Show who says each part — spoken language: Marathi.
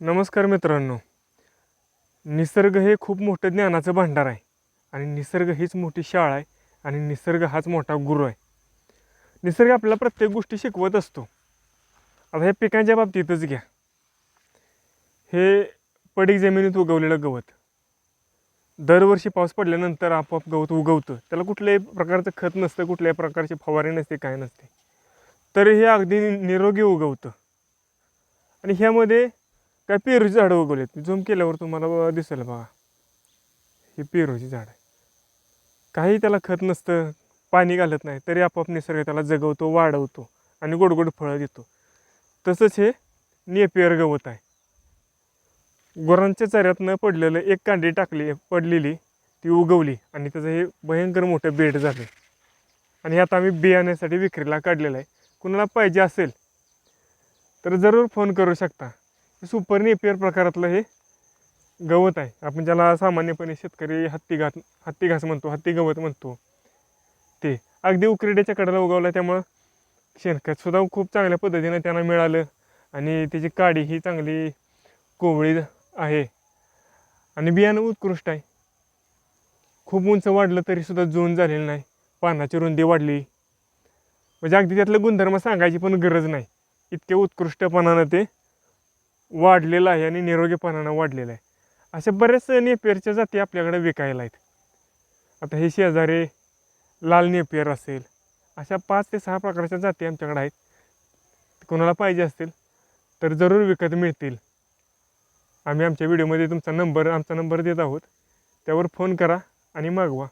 Speaker 1: नमस्कार मित्रांनो. निसर्ग हे खूप मोठं ज्ञानाचं भांडार आहे. आणि निसर्ग हीच मोठी शाळा आहे आणि निसर्ग हाच मोठा गुरु आहे. निसर्ग आपल्याला प्रत्येक गोष्टी शिकवत असतो. आता हे पिकांच्या बाबतीतच घ्या. हे पडीक जमिनीत उगवलेलं गवत. दरवर्षी पाऊस पडल्यानंतर आपोआप गवत उगवतं. त्याला कुठल्याही प्रकारचं खत नसतं कुठल्याही प्रकारची फवारे नसते काय नसते. तरी हे अगदी निरोगी उगवतं. आणि ह्यामध्ये काय पेरूची झाडं उगवलेत? झूम केल्यावर तुम्हाला दिसेल बघा. ही पेरूची झाड. आहे काही त्याला खत नसतं पाणी घालत नाही तरी आपोआप निसर्ग त्याला जगवतो वाढवतो आणि गोड गोड फळं देतो. तसंच हे नेपियर गवत आहे. गुरांच्या चऱ्यातनं पडलेलं एक कांडी टाकली पडलेली ती उगवली आणि त्याचं हे भयंकर मोठं बेड झालं. आणि आता आम्ही बियाण्यासाठी विक्रीला काढलेलं आहे. कुणाला पाहिजे असेल तर जरूर फोन करू शकता. सुपर नेपियर प्रकारातलं हे गवत आहे. आपण ज्याला सामान्यपणे शेतकरी हत्ती घात हत्ती घास म्हणतो हत्ती गवत म्हणतो. ते अगदी उकरड्याच्या कडेला उगवलं त्यामुळं शेणखतसुद्धा खूप चांगल्या पद्धतीनं त्यांना मिळालं आणि त्याची काडी ही चांगली कोवळी आहे. आणि बियाणं उत्कृष्ट आहे. खूप उंच वाढलं तरीसुद्धा जून झालेलं नाही. पानाची रुंदी वाढली. म्हणजे अगदी त्यातलं गुणधर्म सांगायची पण गरज नाही. इतके उत्कृष्टपणानं ते वाढलेलं आहे आणि निरोगीपणानं वाढलेलं आहे. अशा बऱ्याच नेपियरच्या जाती आपल्याकडे विकायला आहेत. आता हे शेजारी लाल नेपियर असेल अशा पाच ते सहा प्रकारच्या जाती आमच्याकडे आहेत. कोणाला पाहिजे असतील तर जरूर विकत मिळतील. आम्ही आमच्या व्हिडिओमध्ये तुमचा नंबर आमचा नंबर देत आहोत. त्यावर फोन करा आणि मागवा.